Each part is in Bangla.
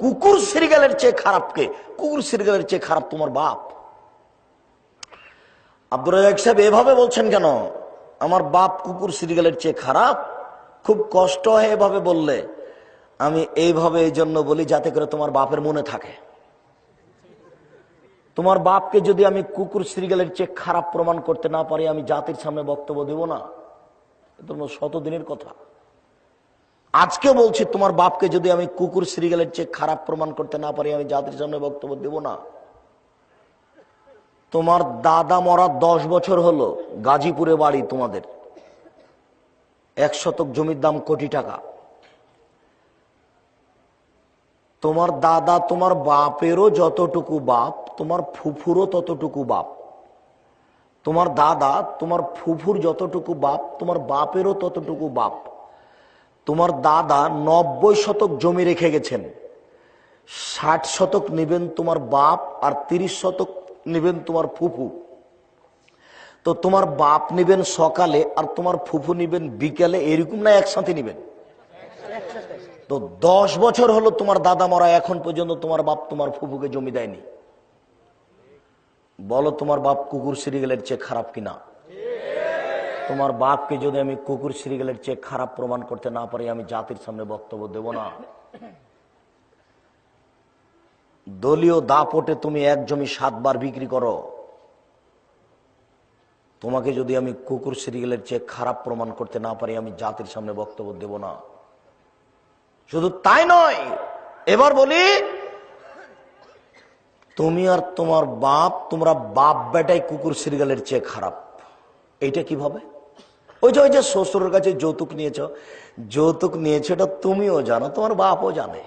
কুকুর সিরিগালের চেয়ে খারাপ কে? কুকুর সিরিগালের চেয়ে খারাপ তোমার বাপ। আব্দুর রাজাক সাহেব এভাবে বলছেন কেন? আমার বাপ কুকুর সিরিগালের চেয়ে খারাপ? খুব কষ্ট হয় এভাবে বললে। আমি এইভাবে এই জন্য বলি যাতে করে তোমার বাপের মনে থাকে। তোমার বাপকে যদি আমি কুকুর সিরিগালের চেয়ে খারাপ প্রমাণ করতে না পারি, আমি জাতির সামনে বক্তব্য দেব না। তোমার শতদিনের কথা। আজকে বলছি, তোমার বাপকে যদি আমি কুকুর সিরিগালের চেয়ে খারাপ প্রমাণ করতে না পারি, আমি জাতির সামনে বক্তব্য দেব না। তোমার দাদা মরা দশ বছর হলো, গাজীপুরে বাড়ি তোমাদের। এক শতক জমির দাম কোটি টাকা। তোমার দাদা, তোমার বাপেরও যতটুকু বাপ, তোমার ফুফুরও ততটুকু বাপ। তোমার দাদা, তোমার ফুফুর যতটুকু বাপ, তোমার বাপেরও ততটুকু বাপ। তোমার দাদা নব্বই শতক জমি রেখে গেছেন। ষাট শতক নেবেন তোমার বাপ আর তিরিশ শতক নেবেন তোমার ফুফু। তো তোমার বাপ নেবেন সকালে আর তোমার ফুফু নেবেন বিকেলে, এরকম না একসাথে নেবেন? তো দশ বছর হলো তোমার দাদা মরা, এখন পর্যন্ত তোমার বাপ তোমার ফুফুকে জমি দেয়নি। বলো তোমার বাপ কুকুর সিরিগেলের চেয়ে খারাপ কিনা? তোমার বাপকে যদি আমি কুকুর সিরিগেলের চেয়ে খারাপ প্রমাণ করতে না পারি, আমি জাতির সামনে বক্তব্য দেব না। দলীয় দাপটে তুমি এক জমি সাতবার বিক্রি করো। তোমাকে যদি আমি কুকুর সিরিগেলের চেয়ে খারাপ প্রমাণ করতে না পারি, আমি জাতির সামনে বক্তব্য দেব না। শুধু তাই নয়, এবার বলি, তুমি আর তোমার বাপ, তোমরা বাপ বেটাই কুকুর সিরিগালের চেয়ে খারাপ। এইটা কীভাবে ওই যে ওই যে শ্বশুরের কাছে যৌতুক নিয়েছ, যৌতুক নিয়েছে, এটা তুমিও জানো, তোমার বাপও জানে।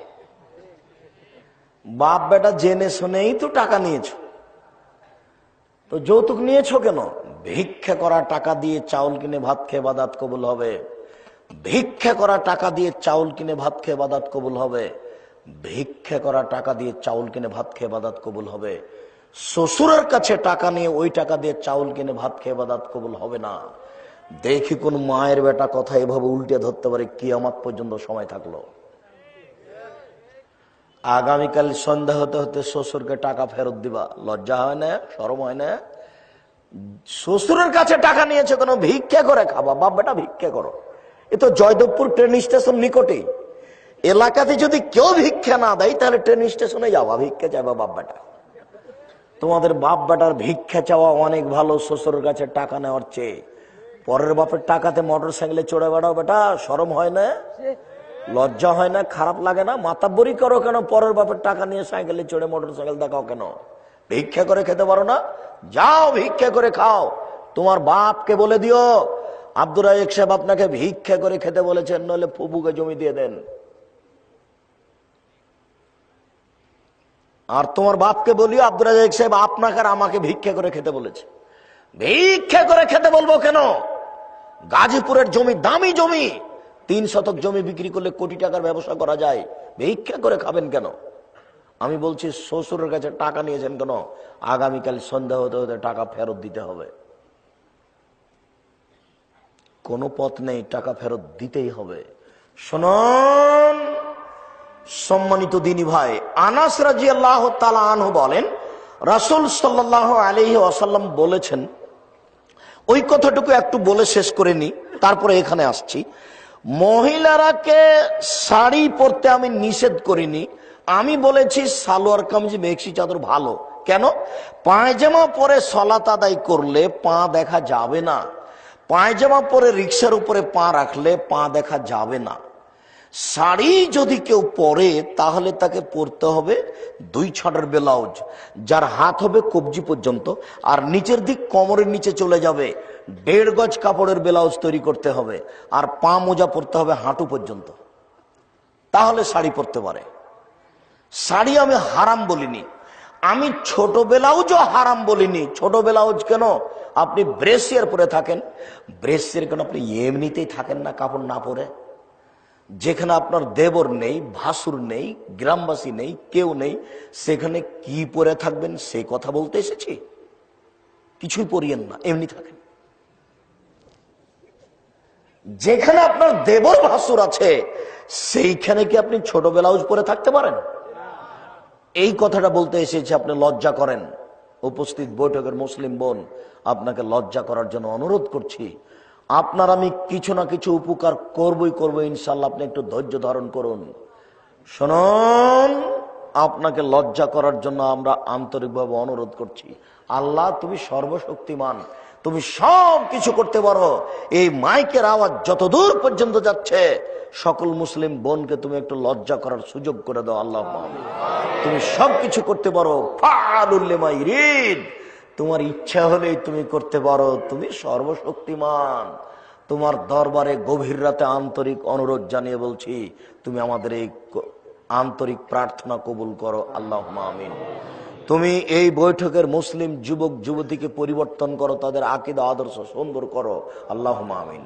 বাপ বেটা জেনে শুনেই তো টাকা নিয়েছো। তো যৌতুক নিয়েছো কেন? ভিক্ষা করা টাকা দিয়ে চাউল কিনে ভাত খেয়ে বাদাত কবুল হবে। ভিক্ষা করা টাকা দিয়ে চাউল কিনে ভাত খেয়ে বাদাত কবুল হবে। ভিক্ষা করা টাকা দিয়ে চাউল কিনে ভাত খেয়ে বাদাত কবুল হবে। শ্বশুরের কাছে টাকা নিয়ে ওই টাকা দিয়ে চাউল কিনে ভাত খেয়ে বাদাত কবুল হবে না। দেখি কোন মায়ের বেটা কথা এভাবে উল্টে ধরতে পারে কি আমার পর্যন্ত সময় থাকল। আগামীকাল সন্ধ্যা হতে হতে শ্বশুরকে টাকা ফেরত দিবা। লজ্জা হয় না? সরম হয় না? শ্বশুরের কাছে টাকা নিয়েছে, কোনো ভিক্ষা করে খাবা? বাপ বেটা, ভিক্ষা করো। এ তো জয়দেবপুর ট্রেন স্টেশন নিকটেই এলাকাতে যদি কেউ ভিক্ষা না দেয়, তাহলে ট্রেন স্টেশনে যাবা, ভিক্ষা চাইবা বাপ বেটা। তোমাদের বাপ বেটার ভিক্ষা চাওয়া অনেক ভালো, শ্বশুরের কাছে টাকা নেওয়ার চেয়ে। পরের বাপের টাকাতে মোটর সাইকেলে চড়ে বেড়াও বেটা সরম হয় না লজ্জা হয় না খারাপ লাগে না মাতাব্বরি করো কেন পরের বাপের টাকা নিয়ে সাইকেলে চড়ে মোটর সাইকেল দেখাও কেন? ভিক্ষা করে খেতে পারো না? যাও ভিক্ষা করে খাও। তোমার বাপকে বলে দিও আব্দুর রাজাক সাহেব আপনাকে ভিক্ষা করে খেতে বলেছেন নইলে ফুবুকে জমি দিয়ে দেন। আর তোমার বাপকে বলিও আব্দুর রাজাক সাহেব আপনাকে আর আমাকে ভিক্ষা করে খেতে বলেছে। ভিক্ষা করে খেতে বলব কেন? গাজীপুরের জমি দামি জমি। তিন শতক জমি বিক্রি করলে কোটি টাকার ব্যবসা করা যায়। ভিক্ষা করে খাবেন কেন? আমি বলছি, শ্বশুরের কাছে টাকা নিয়েছেন কেন? আগামীকাল সন্ধ্যা হতে হতে টাকা ফেরত দিতে হবে। কোনো পথ নেই, টাকা ফেরত দিতেই হবে। শুনুন, সম্মানিত দিনী ভাই, আনাস রাজি আল্লাহ আনহু বলেন, রাসুল সাল্লাহ আলহি আসাল্লাম বলেছেন ওই কথাটুকু একটু বলে শেষ করে নি, তারপরে এখানে আসছি। মহিলারাকে শাড়ি পরতে আমি নিষেধ করিনি, আমি বলেছি সালোয়ার কামিজ, মেক্সি চাদর ভালো। কেন? পায়জামা পরে সলাত আদায় করলে পা দেখা যাবে না। পায়জামা পরে রিক্সার উপরে পা রাখলে পা দেখা যাবে না। শাড়ি যদি কেউ পরে, তাহলে তাকে পরতে হবে দুই ছটার ব্লাউজ। যার হাত হবে কবজি পর্যন্ত, আর নিচের দিক কোমরের নিচে চলে যাবে। দেড় গজ কাপড়ের ব্লাউজ তৈরি করতে হবে, আর পা মোজা পরতে হবে হাঁটু পর্যন্ত। তাহলে শাড়ি পরতে পারে। শাড়ি আমি হারাম বলিনি। আমি ছোট ব্লাউজও হারাম বলিনি। ছোট ব্লাউজ কেন? আপনি ব্রেসিয়ার পরে থাকেন। ব্রেসিয়ার কেন? আপনি এমনিতেই থাকেন না কাপড় না পরে। যেখানে আপনার দেবর নেই, ভাসুর নেই, গ্রামবাসী নেই, কেউ নেই, সেখানে কি পরে থাকবেন, সে কথা বলতে এসেছি? কিছুই পরিয়েন না, এমনি থাকেন। যেখানে আপনার দেবর, ভাসুর আছে, সেইখানে কি আপনি ছোট ব্লাউজ পরে থাকতে পারেন? এই কথাটা বলতে এসেছে, আপনি লজ্জা করেন। উপস্থিত বৈঠকের মুসলিম বোন, আপনাকে লজ্জা করার জন্য অনুরোধ করছি। আপনার আমি কিছু না কিছু উপকার করবই, করব ইনশাল্লাহ আপনি একটু ধৈর্য ধারণ করুন। শুনুন, আপনাকে লজ্জা করার জন্য আমরা আন্তরিকভাবে অনুরোধ করছি। আল্লাহ, তুমি সর্বশক্তিমান। তুমি সব কিছু করতে পারো। এই মাইকের আওয়াজ যতদূর পর্যন্ত যাচ্ছে, সকল মুসলিম বোনকে তুমি একটু লজ্জা করার সুযোগ করে দাও, আল্লাহ। তুমি সব কিছু করতে পারো। ফালুল্লেমাই রিদ তোমার ইচ্ছা হলেই তুমি করতে পারো, তুমি সর্বশক্তিমান। তোমার দরবারে গভীর রাতে আন্তরিক অনুরোধ জানিয়ে বলছি, তুমি আমাদের এই আন্তরিক প্রার্থনা কবুল করো আল্লাহ আমিন। তুমি এই বৈঠকের মুসলিম যুবক, যুবতীকে পরিবর্তন করো, তাদের আকিদা, আদর্শ সুন্দর করো আল্লাহ আমিন।